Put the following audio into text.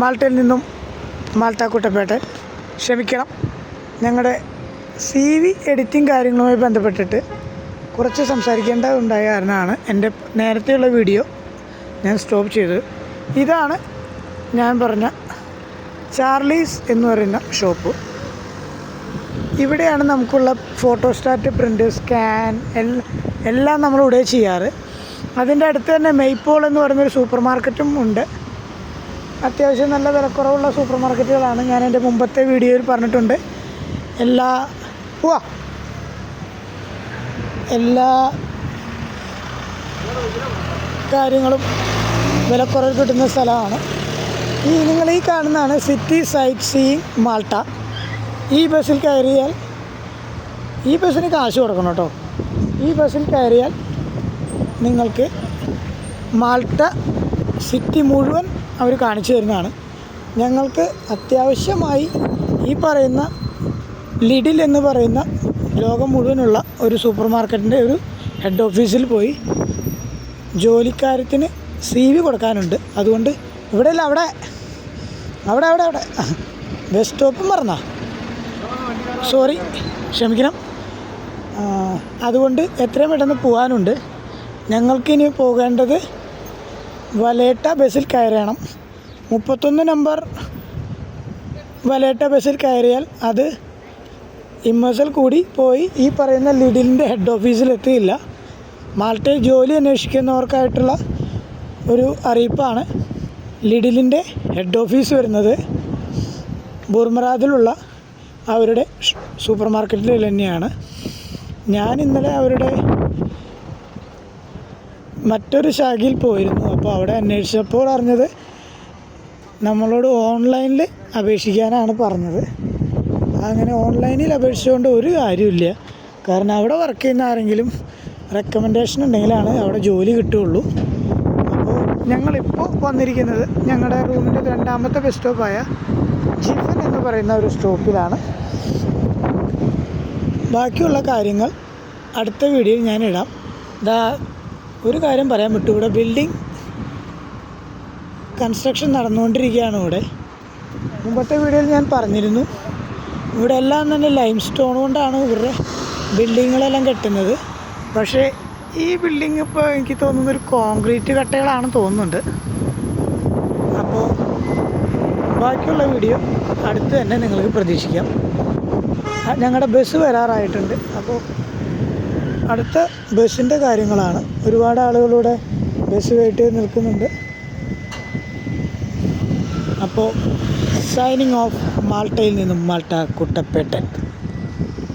മാൾട്ടയിൽ നിന്നും മാൾട്ട ക്ഷമിക്കണം. ഞങ്ങളുടെ സി വി എഡിറ്റിംഗ് കാര്യങ്ങളുമായി ബന്ധപ്പെട്ടിട്ട് കുറച്ച് സംസാരിക്കേണ്ടതുണ്ടായ കാരണമാണ് എന്റെ നേരത്തെയുള്ള വീഡിയോ ഞാൻ സ്റ്റോപ്പ് ചെയ്തത്. ഇതാണ് ഞാൻ പറഞ്ഞ ചാർലീസ് എന്ന് പറയുന്ന ഷോപ്പ്. ഇവിടെയാണ് നമുക്കുള്ള ഫോട്ടോസ്റ്റാറ്റ് പ്രിന്റ് സ്കാൻ എല്ലാം നമ്മളിവിടെ ചെയ്യാറ്. അതിന്റെ അടുത്ത് തന്നെ മെയ്പോൾ എന്ന് പറയുന്നൊരു സൂപ്പർ മാർക്കറ്റും ഉണ്ട്. അത്യാവശ്യം നല്ല വിലക്കുറവുള്ള സൂപ്പർ മാർക്കറ്റുകളാണ് ഞാൻ എന്റെ മുമ്പത്തെ വീഡിയോയിൽ പറഞ്ഞിട്ടുണ്ട്. എല്ലാ പോവാ എല്ലാ കാര്യങ്ങളും വിലക്കുറവ് കിട്ടുന്ന സ്ഥലമാണ്. ഈ നിങ്ങൾ ഈ കാണുന്നതാണ് സിറ്റി സൈറ്റ് സീയിങ് മാൾട്ട. ഈ ബസ്സിൽ കയറിയാൽ ഈ ബസ്സിന് കാശ് കൊടുക്കണം കേട്ടോ. ഈ ബസ്സിൽ കയറിയാൽ നിങ്ങൾക്ക് മാൾട്ട സിറ്റി മുഴുവൻ അവർ കാണിച്ചു തരുന്നതാണ്. ഞങ്ങൾക്ക് അത്യാവശ്യമായി ഈ പറയുന്ന ലിഡിൽ എന്ന് പറയുന്ന ലോകം മുഴുവനുള്ള ഒരു സൂപ്പർ മാർക്കറ്റിന്റെ ഒരു ഹെഡ് ഓഫീസിൽ പോയി ജോലിക്കാര്യത്തിന് സി വി കൊടുക്കാനുണ്ട്. അതുകൊണ്ട് ഇവിടെ അല്ല അവിടെ അവിടെ അവിടെ അവിടെ. ബസ് സ്റ്റോപ്പും പറഞ്ഞാ സോറി ക്ഷമിക്കണം. അതുകൊണ്ട് എത്രയും പെട്ടെന്ന് പോകാനുണ്ട്. ഞങ്ങൾക്കിനി പോകേണ്ടത് വലേട്ട ബസ്സിൽ കയറണം മുപ്പത്തൊന്ന് നമ്പർ വലേട്ട ബസ്സിൽ കയറിയാൽ അത് ഇമ്മസൽ കൂടി പോയി ഈ പറയുന്ന ലിഡിലിന്റെ ഹെഡ് ഓഫീസിൽ എത്തിയില്ല. മാൾട്ടയിൽ ജോലി അന്വേഷിക്കുന്നവർക്കായിട്ടുള്ള ഒരു അറിയിപ്പാണ് ലിഡിലിന്റെ ഹെഡ് ഓഫീസ് വരുന്നത്. ബുർമറാദിലുള്ള അവരുടെ സൂപ്പർ മാർക്കറ്റിൽ തന്നെയാണ്. ഞാൻ ഇന്നലെ അവരുടെ മറ്റൊരു ശാഖയിൽ പോയിരുന്നു. അപ്പോൾ അവിടെ അന്വേഷിച്ചപ്പോൾ അറിഞ്ഞത് നമ്മളോട് ഓൺലൈനിൽ അപേക്ഷിക്കാനാണ് പറഞ്ഞത്. അങ്ങനെ ഓൺലൈനിൽ അപേക്ഷിച്ചുകൊണ്ട് ഒരു കാര്യമില്ല കാരണം അവിടെ വർക്ക് ചെയ്യുന്ന ആരെങ്കിലും റെക്കമെൻഡേഷൻ ഉണ്ടെങ്കിലാണ് അവിടെ ജോലി കിട്ടുകയുള്ളൂ. അപ്പോൾ ഞങ്ങളിപ്പോൾ വന്നിരിക്കുന്നത് ഞങ്ങളുടെ റൂമിന്റെ രണ്ടാമത്തെ ബസ് സ്റ്റോപ്പായ ജിഫൻ എന്ന് പറയുന്ന ഒരു സ്റ്റോപ്പിലാണ്. ബാക്കിയുള്ള കാര്യങ്ങൾ അടുത്ത വീഡിയോയിൽ ഞാനിടാം ദാ ഒരു കാര്യം പറയാൻ വിട്ടു ഇവിടെ ബിൽഡിംഗ് കൺസ്ട്രക്ഷൻ നടന്നുകൊണ്ടിരിക്കുകയാണ് ഇവിടെ. മുമ്പത്തെ വീഡിയോയിൽ ഞാൻ പറഞ്ഞിരുന്നു. ഇവിടെ എല്ലാം തന്നെ ലൈം സ്റ്റോൺ കൊണ്ടാണ് ഇവരുടെ ബിൽഡിങ്ങുകളെല്ലാം കെട്ടുന്നത്. പക്ഷേ ഈ ബിൽഡിംഗ് ഇപ്പോൾ എനിക്ക് തോന്നുന്നത് ഒരു കോൺക്രീറ്റ് കട്ടകളാണ് തോന്നുന്നുണ്ട്. അപ്പോൾ ബാക്കിയുള്ള വീഡിയോ അടുത്ത് തന്നെ നിങ്ങൾക്ക് പ്രതീക്ഷിക്കാം. ഞങ്ങളുടെ ബസ് വരാറായിട്ടുണ്ട്. അപ്പോൾ അടുത്ത ബസ്സിന്റെ കാര്യങ്ങളാണ്. ഒരുപാട് ആളുകളിവിടെ ബസ് വെയിറ്റ് ചെയ്ത് നിൽക്കുന്നുണ്ട്. അപ്പോൾ സൈനിങ് ഓഫ് മാൾട്ടയിൽ നിന്നും മാൾട്ട കുട്ടപ്പേട്ടൻ.